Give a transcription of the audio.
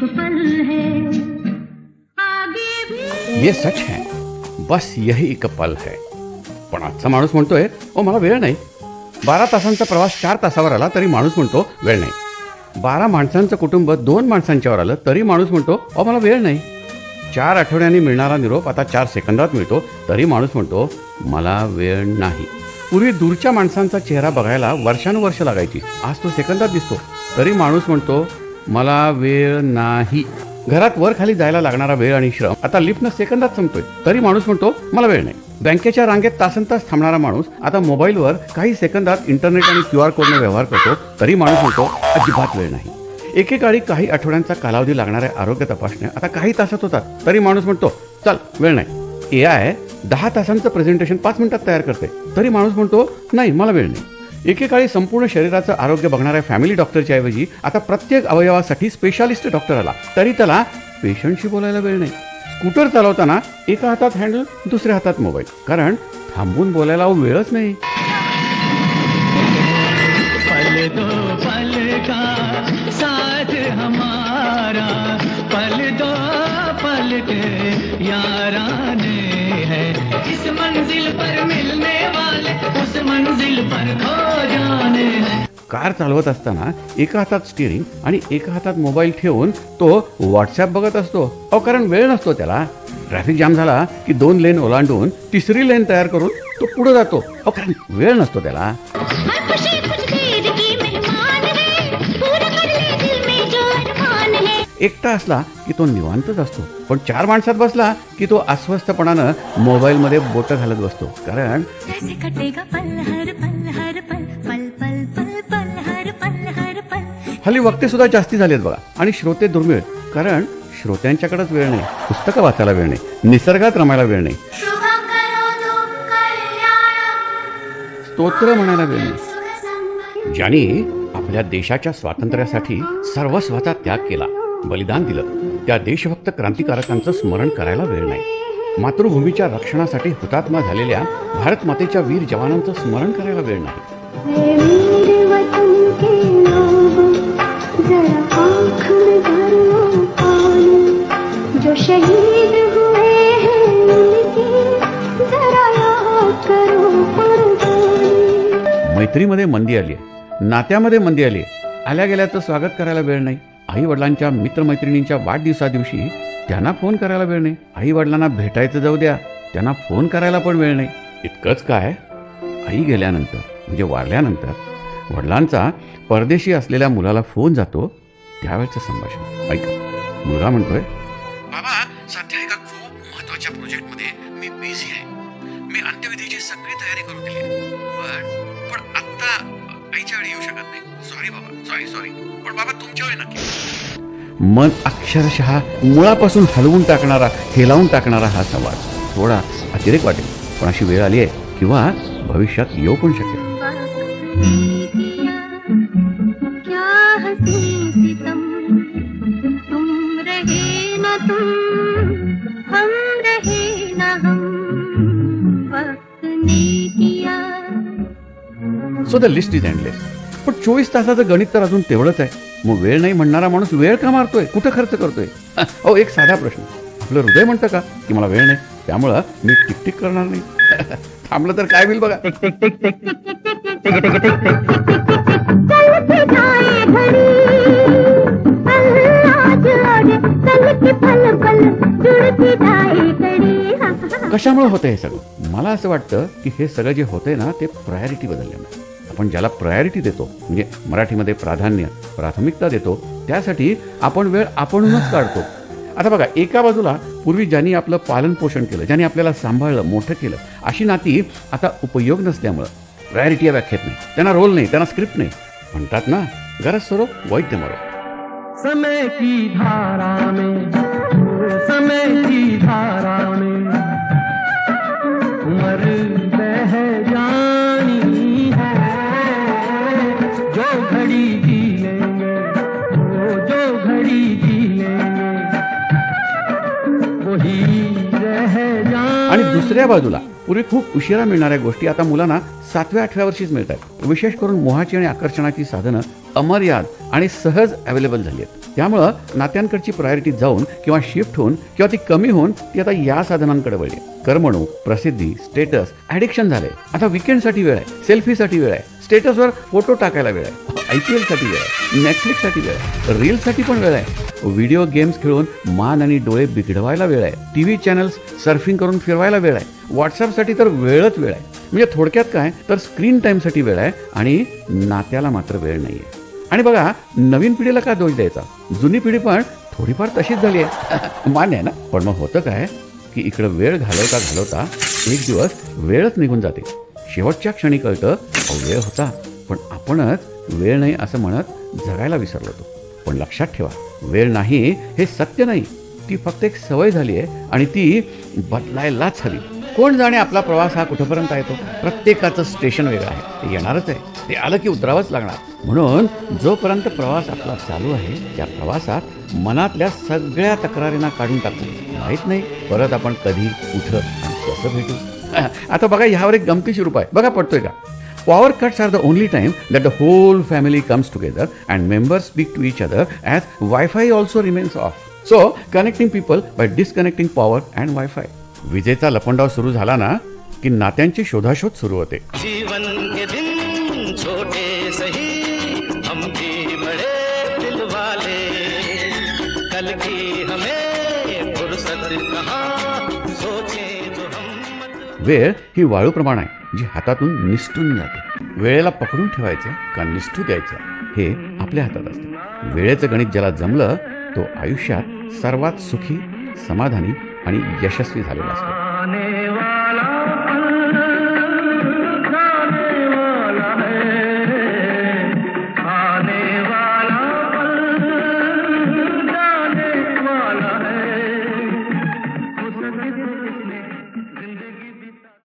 एक पल है। आगे भी ये सच है बस यही एक पल है। पण आजचा माणूस म्हणतोय ओ मला वेळ नाही. बारा तासांचा प्रवास चार तासावर आला तरी माणूस म्हणतो वेळ नाही. बारा माणसांचं कुटुंब दोन माणसांच्यावर आलं तरी माणूस म्हणतो ओ मला वेळ नाही. चार आठवड्यांनी मिळणारा निरोप आता चार सेकंदात मिळतो तरी माणूस म्हणतो मला वेळ नाही. पूर्वी दूरच्या माणसांचा चेहरा बघायला वर्षानुवर्ष लागायची. आज तो सेकंदात दिसतो तरी माणूस म्हणतो मला वेळ नाही. घरात वर खाली जायला लागणारा वेळ आणि श्रम आता लिफ्टनं सेकंदात संपतोय. तरी माणूस म्हणतो मला वेळ नाही. बँकेच्या रांगेत तासन तास थांबणारा माणूस आता मोबाईलवर काही सेकंदात इंटरनेट आणि क्यू आर कोडने व्यवहार करतो तरी माणूस म्हणतो अजिबात वेळ नाही. एकेकाळी काही आठवड्यांचा कालावधी लागणाऱ्या आरोग्य तपासण्या आता काही तासात होतात. तरी माणूस म्हणतो चल वेळ नाही. ए आय दहा तासांचं प्रेझेंटेशन पाच मिनिटात तयार करते. तरी माणूस म्हणतो नाही मला वेळ नाही. एकेकाळी संपूर्ण शरीराचं आरोग्य बघणाऱ्या फॅमिली डॉक्टरच्या ऐवजी आता प्रत्येक अवयवासाठी स्पेशालिस्ट डॉक्टर आला. तरी त्याला पेशंटशी बोलायला वेळ नाही. स्कूटर चालवताना एका हातात हँडल दुसऱ्या हातात मोबाईल कारण थांबून बोलायला वेळच नाही. याराने है. इस मंजिल पर मिलने वाले उस मंजिल पर खो कार चालवत असताना एका हातात स्टिअरिंग आणि एका हातात मोबाईल ठेवून तो व्हॉट्सॲप बघत असतो. अ कारण वेळ नसतो त्याला. ट्रॅफिक जाम झाला की दोन लेन ओलांडून तिसरी लेन तयार करून तो पुढे जातो. अ कारण वेळ नसतो त्याला. एकटा असला की तो निवांतच असतो. पण चार माणसात बसला की तो अस्वस्थपणानं मोबाईलमध्ये बोटं घालत बसतो. कारण हल्ली वक्ते सुद्धा जास्ती झालेत बघा. आणि श्रोते दुर्मिळ. कारण श्रोत्यांच्याकडेच वेळ नाही. पुस्तकं वाचायला वेळ नाही. निसर्गात रमायला वेळ नाही. स्तोत्र म्हणायला वेळ नाही. ज्याने ज्यांनी आपल्या देशाच्या स्वातंत्र्यासाठी सर्वस्वाचा त्याग केला बलिदान दिलं त्या देशभक्त क्रांतिकारकांचं स्मरण करायला वेळ नाही. मातृभूमीच्या रक्षणासाठी हुतात्मा झालेल्या भारत मातेच्या वीर जवानांचं स्मरण करायला वेळ नाही. जो शहीद हुए हैं उनकी जरा याद करो मैत्रीमध्ये मंदी आली आहे. नात्यामध्ये मंदी आली आहे. आल्या गेल्याचं स्वागत करायला वेळ नाही. आई वडिलांच्या मित्रमैत्रिणींच्या वाढदिवसादिवशी त्यांना फोन करायला वेळ नाही. आई वडिलांना भेटायचं जाऊ द्या. त्यांना फोन करायला पण वेळ नाही. इतकंच काय? आई गेल्यानंतर म्हणजे वारल्यानंतर वडिलांचा परदेशी असलेल्या मुलाला फोन जातो त्यावेळचं संभाषण. ऐका. मुलगा म्हणतोय महत्त्वाच्या प्रोजेक्टमध्ये मी बिझी आहे. मी अंत्यविधीची सगळी तयारी करून दिली. पण पण आत्ता आईच्या वेळी येऊ शकत नाही. सॉरी बाबा. सॉरी सॉरी पण बाबा तुमच्या वेळी नक्की. मन अक्षरशः मुळापासून हलवून टाकणारा हेलावून टाकणारा हा संवाद. थोडा अतिरेक वाटेल. पण अशी वेळ आली आहे. किंवा भविष्यात येऊ पण शकेल. So the list is endless पण चोवीस तासाचं गणित तर अजून तेवढंच आहे मग वेळ नाही म्हणणारा माणूस वेळ का मारतोय कुठं खर्च करतोय अहो एक साधा प्रश्न आपलं हृदय म्हणतं का की मला वेळ नाही त्यामुळं मी टिकटिक करणार नाही थांबलं तर काय होईल बघा कशामुळे होतं हे सगळं? मला असं वाटतं की हे सगळं जे होतंय ना ते प्रायोरिटी बदलल्यामुळे. आपण ज्याला प्रायोरिटी देतो म्हणजे मराठीमध्ये प्राधान्य प्राथमिकता देतो त्यासाठी आपण वेळ आपणूनच काढतो. आता बघा एका बाजूला पूर्वी ज्यांनी आपलं पालन पोषण केलं ज्यांनी आपल्याला सांभाळलं मोठं केलं अशी नाती आता उपयोग नसल्यामुळं प्रायोरिटी या व्याख्येत नाही. त्यांना रोल नाही त्यांना स्क्रिप्ट नाही. म्हणतात ना गरज सरो वैद्य मरो. समय की धारा में समय की धारा में उम्र बह जा आणि दुसऱ्या बाजूला पूर्वी खूप उशिरा मिळणाऱ्या गोष्टी आता मुलांना सातव्या आठव्या वर्षीच मिळत आहेत विशेष करून मोहाची आणि आकर्षणाची साधनं अमर्याद आणि सहज अवेलेबल झाली आहेत. त्यामुळं नात्यांकडची प्रायोरिटी जाऊन किंवा शिफ्ट होऊन किंवा ती कमी होऊन ती आता या साधनांकडे वळली करमणूक प्रसिद्धी स्टेटस ॲडिक्शन झाले. आता विकेंडसाठी वेळ आहे सेल्फीसाठी वेळ आहे. स्टेटसवर फोटो टाकायला वेळ आहे. आय पी एलसाठी वेळ नेटफ्लिक्ससाठी वेळ आहे रीलसाठी पण वेळ आहे. व्हिडिओ गेम्स खेळून मान आणि डोळे बिघडवायला वेळ आहे. टी व्ही चॅनल्स सर्फिंग करून फिरवायला वेळ आहे. व्हॉट्सअपसाठी तर वेळच वेळ आहे. म्हणजे थोडक्यात काय तर स्क्रीन टाईमसाठी वेळ आहे आणि नात्याला मात्र वेळ नाही आहे आणि बघा नवीन पिढीला का दोष द्यायचा? जुनी पिढी पण थोडीफार तशीच झाली आहे. मान्य आहे ना? पण मग होतं काय की इकडं वेळ घालवता घालवता एक दिवस वेळच निघून जाते. शेवटच्या क्षणी कळतं वेळ होता. पण आपणच वेळ नाही असं म्हणत जगायला विसरलो तो पण लक्षात ठेवा वेळ नाही हे सत्य नाही. ती फक्त एक सवय झाली आहे आणि ती बदलायलाच हवी. कोण जाणे आपला प्रवास हा कुठंपर्यंत येतो? प्रत्येकाचं स्टेशन वेगळं आहे. ते येणारच आहे. ते आलं की उतरावंच लागणार. म्हणून जोपर्यंत प्रवास आपला चालू आहे त्या प्रवासात मनातल्या सगळ्या तक्रारींना काढून टाकू. माहीत नाही परत आपण कधी कुठं कसं भेटू. आता बघा ह्यावर एक गमतीशीर उपाय. बघा पडतोय का? Power cuts are the only time that the whole family comes together and members speak to each other as Wi-Fi also remains off. So, connecting people by disconnecting power and Wi-Fi. विजेचा लपंडाव सुरू झाला ना की नात्यांची शोधाशोध सुरू होते जीवन के दिन छोटे वेळ ही वाळूप्रमाण आहे जी हातातून निसटून जाते वेळेला पकडून ठेवायचं का निसटू द्यायचं हे आपल्या हातात असते. वेळेचं गणित ज्याला जमलं तो आयुष्यात सर्वात सुखी समाधानी आणि यशस्वी झालेला असतो.